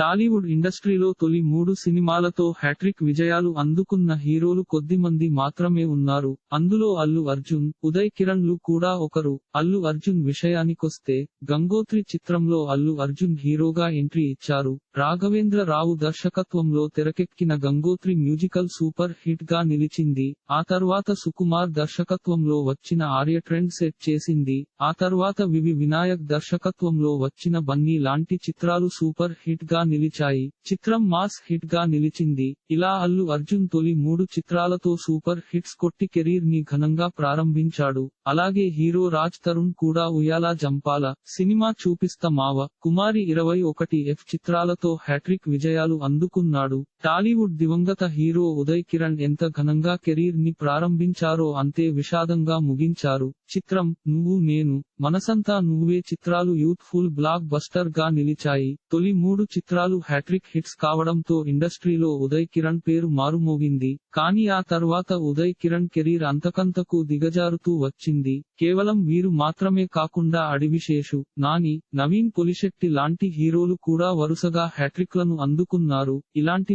టాలీవుడ్ ఇండస్ట్రీలో తొలి మూడు సినిమాలతో హ్యాట్రిక్ విజయాలు అందుకున్న హీరోలు కొద్దిమంది మాత్రమే ఉన్నారు. అందులో అల్లు అర్జున్ ఉదయ్ కిరణ్లు కూడా ఒకరు. అల్లు అర్జున్ విషయానికొస్తే గంగోత్రి చిత్రంలో అల్లు అర్జున్ హీరోగా ఎంట్రీ ఇచ్చారు. రాఘవేంద్ర రావు దర్శకత్వంలో తెరకెక్కిన గంగోత్రి మ్యూజికల్ సూపర్ హిట్గా నిలిచింది. ఆ తర్వాత సుకుమార్ దర్శకత్వంలో వచ్చిన ఆర్య ట్రెండ్ సెట్ చేసింది. ఆ తర్వాత వివి వినాయక్ దర్శకత్వంలో వచ్చిన బన్నీ లాంటి చిత్రాలు సూపర్ హిట్గా నిలిచాయి. చిత్రం మాస్ హిట్గా నిలిచింది. ఇలా అల్లు అర్జున్ తొలి మూడు చిత్రాలతో సూపర్ హిట్స్ కొట్టి కెరీర్ని ఘనంగా ప్రారంభించాడు. అలాగే హీరో రాజ్ తరుణ్ కూడా ఉయాలా జంపాల. సినిమా చూపిస్త మావ. కుమారి ఇరవై ఒకటి ఎఫ్ చిత్రాలతో హ్యాట్రిక్ విజయాలు అందుకున్నాడు. టాలీవుడ్ దివంగత హీరో ఉదయ్ కిరణ్ ఎంత ఘనంగా కెరీర్ని ప్రారంభించారో అంతే విషాదంగా ముగించారు. చిత్రం నువ్వు నేను మనసంతా నువ్వే చిత్రాలు యూత్ఫుల్ బ్లాక్ బస్టర్గా నిలిచాయి. తొలి మూడు చిత్రాలు హ్యాట్రిక్ హిట్స్ కావడంతో ఇండస్ట్రీలో ఉదయ్ కిరణ్ పేరు మారుమోగింది. కానీ ఆ తర్వాత ఉదయ్ కిరణ్ కెరీర్ అంతకంతకు దిగజారుతూ వచ్చింది. కేవలం వీరు మాత్రమే కాకుండా అడివిశేషు నాని నవీన్ పొలిశెట్టి లాంటి హీరోలు కూడా వరుసగా హ్యాట్రిక్లను అందుకున్నారు. ఇలాంటి